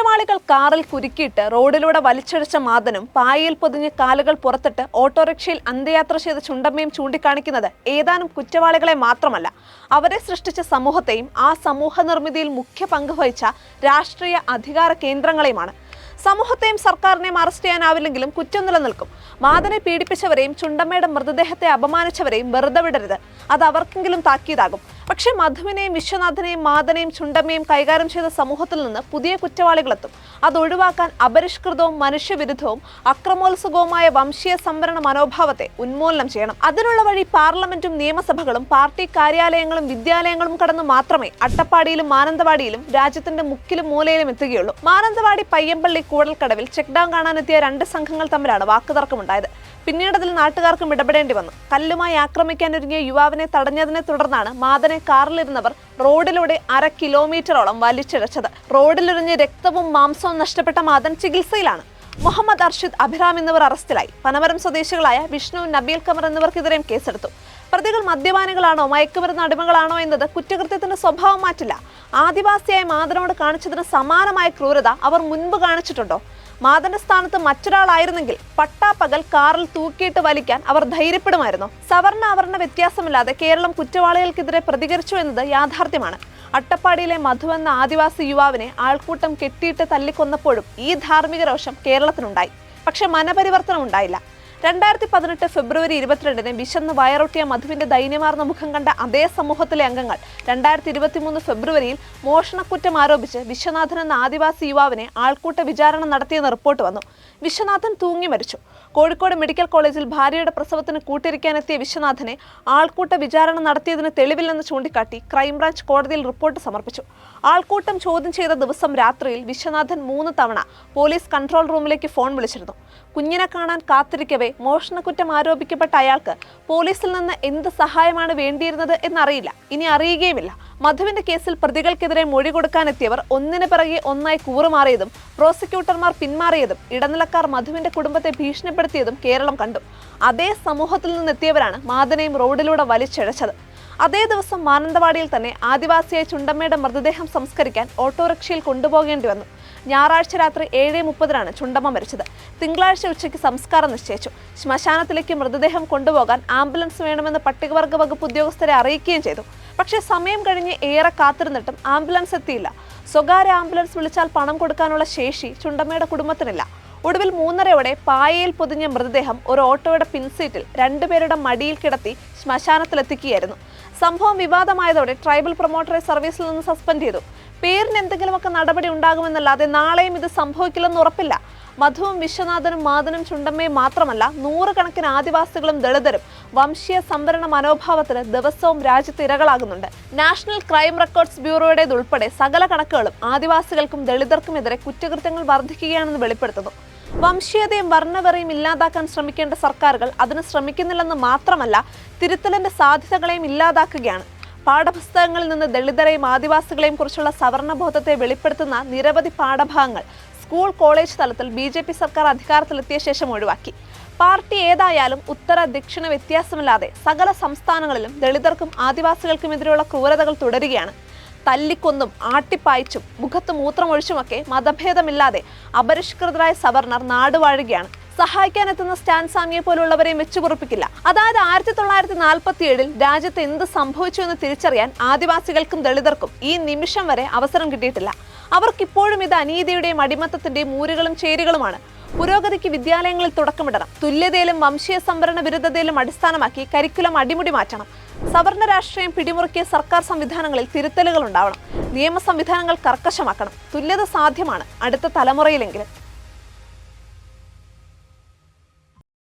കുറ്റവാളികൾ കാറിൽ കുരുക്കിയിട്ട് റോഡിലൂടെ വലിച്ചഴിച്ച മാതനും പായയിൽ പൊതിഞ്ഞ് കാലുകൾ പുറത്തിട്ട് ഓട്ടോറിക്ഷയിൽ അന്ത്യയാത്ര ചെയ്ത ചുണ്ടമ്മയും ചൂണ്ടിക്കാണിക്കുന്നത് ഏതാനും കുറ്റവാളികളെ മാത്രമല്ല. അവരെ സൃഷ്ടിച്ച സമൂഹത്തെയും ആ സമൂഹ നിർമ്മിതിയിൽ മുഖ്യ പങ്ക് വഹിച്ച രാഷ്ട്രീയ അധികാര കേന്ദ്രങ്ങളെയുമാണ്. സമൂഹത്തെയും സർക്കാരിനെയും അറസ്റ്റ് ചെയ്യാനാവില്ലെങ്കിലും കുറ്റം നിലനിൽക്കും. മാതനെ പീഡിപ്പിച്ചവരെയും ചുണ്ടമ്മയുടെ മൃതദേഹത്തെ അപമാനിച്ചവരെയും വെറുതെ വിടരുത്. അത് അവർക്കെങ്കിലും താക്കീതാകും. പക്ഷേ മധുവിനെയും വിശ്വനാഥനെയും മാതനെയും ചുണ്ടമ്മയും കൈകാര്യം ചെയ്ത സമൂഹത്തിൽ നിന്ന് പുതിയ കുറ്റവാളികളെത്തും. അത് ഒഴിവാക്കാൻ അപരിഷ്കൃതവും മനുഷ്യവിരുദ്ധവും അക്രമോത്സുകവുമായ വംശീയ സംവരണ മനോഭാവത്തെ ഉന്മൂലനം ചെയ്യണം. അതിനുള്ള വഴി പാർലമെന്റും നിയമസഭകളും പാർട്ടി കാര്യാലയങ്ങളും വിദ്യാലയങ്ങളും കടന്നു മാത്രമേ അട്ടപ്പാടിയിലും മാനന്തവാടിയിലും രാജ്യത്തിന്റെ മുക്കിലും മൂലയിലും എത്തുകയുള്ളൂ. മാനന്തവാടി പയ്യമ്പള്ളി കൂടൽക്കടവിൽ ചെക്ക് ഡാം കാണാനെത്തിയ രണ്ട് സംഘങ്ങൾ തമ്മിലാണ് വാക്കുതർക്കമുണ്ടായത്. പിന്നീട് അതിൽ നാട്ടുകാർക്കും ഇടപെടേണ്ടി വന്നു. കല്ലുമായി ആക്രമിക്കാനൊരുങ്ങിയ യുവാവിനെ തടഞ്ഞതിനെ തുടർന്നാണ് മാതനെ കാറിലിരുന്നവർ റോഡിലൂടെ അര കിലോമീറ്ററോളം വലിച്ചിഴച്ചത്. റോഡിലിറിഞ്ഞ് രക്തവും മാംസവും നഷ്ടപ്പെട്ട മാതൻ ചികിത്സയിലാണ്. മുഹമ്മദ് അർഷിദ് അഭിറാം എന്നിവർ അറസ്റ്റിലായി. പനമരം സ്വദേശികളായ വിഷ്ണു നബീൽ കമർ എന്നിവർക്കെതിരെയും കേസെടുത്തു. പ്രതികൾ മദ്യപാനികളാണോ മയക്കുമരുന്ന് അടിമകളാണോ എന്നത് കുറ്റകൃത്യത്തിന്റെ സ്വഭാവം മാറ്റില്ല. ആദിവാസിയായ മാതനോട് കാണിച്ചതിന് സമാനമായ ക്രൂരത അവർ മുൻപ് കാണിച്ചിട്ടുണ്ടോ? മാതന്റെ സ്ഥാനത്ത് മറ്റൊരാളായിരുന്നെങ്കിൽ പട്ടാപ്പകൽ കാറിൽ തൂക്കിയിട്ട് വലിക്കാൻ അവർ ധൈര്യപ്പെടുമായിരുന്നു? സവർണ അവർണ വ്യത്യാസമില്ലാതെ കേരളം കുറ്റവാളികൾക്കെതിരെ പ്രതികരിച്ചു എന്നത് യാഥാർത്ഥ്യമാണ്. അട്ടപ്പാടിയിലെ മധു എന്ന ആദിവാസി യുവാവിനെ ആൾക്കൂട്ടം കെട്ടിയിട്ട് തല്ലിക്കൊന്നപ്പോഴും ഈ ധാർമ്മിക രോഷം കേരളത്തിനുണ്ടായി. പക്ഷെ മനപരിവർത്തനം ഉണ്ടായില്ല. രണ്ടായിരത്തി പതിനെട്ട് ഫെബ്രുവരി ഇരുപത്തിരണ്ടിന് വിശന്ന് വയറൊട്ടിയ മധുവിന്റെ ദൈന്യമാർന്ന മുഖം കണ്ട അതേ സമൂഹത്തിലെ അംഗങ്ങൾ രണ്ടായിരത്തി ഇരുപത്തിമൂന്ന് ഫെബ്രുവരിയിൽ മോഷണക്കുറ്റം ആരോപിച്ച് വിശ്വനാഥൻ എന്ന ആദിവാസി യുവാവിനെ ആൾക്കൂട്ട വിചാരണ നടത്തിയെന്ന് റിപ്പോർട്ട് വന്നു. വിശ്വനാഥൻ തൂങ്ങി മരിച്ചു. കോഴിക്കോട് മെഡിക്കൽ കോളേജിൽ ഭാര്യയുടെ പ്രസവത്തിന് കൂട്ടിരിക്കാനെത്തിയ വിശ്വനാഥനെ ആൾക്കൂട്ട വിചാരണ നടത്തിയതിന് തെളിവില്ലെന്ന് ചൂണ്ടിക്കാട്ടി ക്രൈംബ്രാഞ്ച് കോടതിയിൽ റിപ്പോർട്ട് സമർപ്പിച്ചു. ആൾക്കൂട്ടം ചോദ്യം ചെയ്ത ദിവസം രാത്രിയിൽ വിശ്വനാഥൻ മൂന്ന് തവണ പോലീസ് കൺട്രോൾ റൂമിലേക്ക് ഫോൺ വിളിച്ചിരുന്നു. കുഞ്ഞിനെ കാണാൻ കാത്തിരിക്കവേ മോഷണക്കുറ്റം ആരോപിക്കപ്പെട്ട അയാൾക്ക് പോലീസിൽ നിന്ന് എന്ത് സഹായമാണ് വേണ്ടിയിരുന്നത് എന്നറിയില്ല. ഇനി അറിയുകയുമില്ല. മധുവിന്റെ കേസിൽ പ്രതികൾക്കെതിരെ മൊഴി കൊടുക്കാനെത്തിയവർ ഒന്നിനു പിറകെ ഒന്നായി കൂറുമാറിയതും പ്രോസിക്യൂട്ടർമാർ പിന്മാറിയതും ഇടനിലക്കാർ മധുവിന്റെ കുടുംബത്തെ ഭീഷണിപ്പെടുത്തിയതും കേരളം കണ്ടു. അതേ സമൂഹത്തിൽ നിന്നെത്തിയവരാണ് മാതനെയും റോഡിലൂടെ വലിച്ചിഴച്ചത്. അതേ ദിവസം മാനന്തവാടിയിൽ തന്നെ ആദിവാസിയായ ചുണ്ടമ്മയുടെ മൃതദേഹം സംസ്കരിക്കാൻ ഓട്ടോറിക്ഷയിൽ കൊണ്ടുപോകേണ്ടി വന്നു. ഞായറാഴ്ച രാത്രി ഏഴ് മുപ്പതിനാണ് ചുണ്ടമ്മ മരിച്ചത്. തിങ്കളാഴ്ച ഉച്ചയ്ക്ക് സംസ്കാരം നിശ്ചയിച്ചു. ശ്മശാനത്തിലേക്ക് മൃതദേഹം കൊണ്ടുപോകാൻ ആംബുലൻസ് വേണമെന്ന് പട്ടികവർഗ വകുപ്പ് ഉദ്യോഗസ്ഥരെ അറിയിക്കുകയും ചെയ്തു. പക്ഷേ സമയം കഴിഞ്ഞ് ഏറെ കാത്തിരുന്നിട്ടും ആംബുലൻസ് എത്തിയില്ല. സ്വകാര്യ ആംബുലൻസ് വിളിച്ചാൽ പണം കൊടുക്കാനുള്ള ശേഷി ചുണ്ടമ്മയുടെ കുടുംബത്തിനില്ല. ഒടുവിൽ മൂന്നരയോടെ പായയിൽ പൊതിഞ്ഞ മൃതദേഹം ഒരു ഓട്ടോയുടെ പിൻസീറ്റിൽ രണ്ടുപേരുടെ മടിയിൽ കിടത്തി ശ്മശാനത്തിലെത്തിക്കുകയായിരുന്നു. സംഭവം വിവാദമായതോടെ ട്രൈബൽ പ്രൊമോട്ടറെ സർവീസിൽ നിന്ന് സസ്പെൻഡ് ചെയ്തു. പേരിന് എന്തെങ്കിലുമൊക്കെ നടപടി ഉണ്ടാകുമെന്നല്ലാതെ നാളെയും ഇത് സംഭവിക്കില്ലെന്ന് ഉറപ്പില്ല. മധുവും വിശ്വനാഥനും മാതനും ചുണ്ടമ്മയും മാത്രമല്ല നൂറുകണക്കിന് ആദിവാസികളും ദളിതരും വംശീയ സംവരണ മനോഭാവത്തിന് ദിവസവും രാജ്യത്ത് ഇരകളാകുന്നുണ്ട്. നാഷണൽ ക്രൈം റെക്കോർഡ്സ് ബ്യൂറോയുടേതുൾപ്പെടെ സകല കണക്കുകളും ആദിവാസികൾക്കും ദളിതർക്കുമെതിരെ കുറ്റകൃത്യങ്ങൾ വർദ്ധിക്കുകയാണെന്ന് വെളിപ്പെടുത്തുന്നു. വംശീയതയും വർണവെറിയും ഇല്ലാതാക്കാൻ ശ്രമിക്കേണ്ട സർക്കാരുകൾ അതിന് ശ്രമിക്കുന്നില്ലെന്ന് മാത്രമല്ല തിരുത്തലിന്റെ സാധ്യതകളെയും ഇല്ലാതാക്കുകയാണ്. പാഠപുസ്തകങ്ങളിൽ നിന്ന് ദളിതരെയും ആദിവാസികളെയും കുറിച്ചുള്ള സവർണബോധത്തെ വെളിപ്പെടുത്തുന്ന നിരവധി പാഠഭാഗങ്ങൾ സ്കൂൾ കോളേജ് തലത്തിൽ ബി ജെ പി സർക്കാർ അധികാരത്തിലെത്തിയ ശേഷം ഒഴിവാക്കി. പാർട്ടി ഏതായാലും ഉത്തര ദക്ഷിണ വ്യത്യാസമില്ലാതെ സകല സംസ്ഥാനങ്ങളിലും ദളിതർക്കും ആദിവാസികൾക്കുമെതിരെയുള്ള ക്രൂരതകൾ തുടരുകയാണ്. തല്ലിക്കൊന്നും ആട്ടിപ്പായിച്ചും മുഖത്ത് മൂത്രമൊഴിച്ചുമൊക്കെ മതഭേദമില്ലാതെ അപരിഷ്കൃതരായ സവർണർ നാടുവാഴുകയാണ്. സഹായിക്കാനെത്തുന്ന സ്റ്റാൻ സാമിയെ പോലുള്ളവരെ മെച്ചുപുറപ്പിക്കില്ല അതായത് ആയിരത്തി തൊള്ളായിരത്തി നാൽപ്പത്തി ഏഴിൽ രാജ്യത്ത് എന്ത് സംഭവിച്ചു എന്ന് തിരിച്ചറിയാൻ ആദിവാസികൾക്കും ദളിതർക്കും ഈ നിമിഷം വരെ അവസരം കിട്ടിയിട്ടില്ല. അവർക്കിപ്പോഴും ഇത് അനീതിയുടെയും അടിമത്തത്തിന്റെയും മൂരുകളും ചേരുകളുമാണ്. പുരോഗതിക്ക് വിദ്യാലയങ്ങളിൽ തുടക്കമിടണം. തുല്യതയിലും വംശീയ സംവരണ വിരുദ്ധതയിലും അടിസ്ഥാനമാക്കി കരിക്കുലം അടിമുടി മാറ്റണം. സവർണ രാഷ്ട്രീയം പിടിമുറുക്കിയ സർക്കാർ സംവിധാനങ്ങളിൽ തിരുത്തലുകൾ ഉണ്ടാവണം. നിയമ സംവിധാനങ്ങൾ കർക്കശമാക്കണം. തുല്യത സാധ്യമാണ് അടുത്ത തലമുറയിലെങ്കിലും.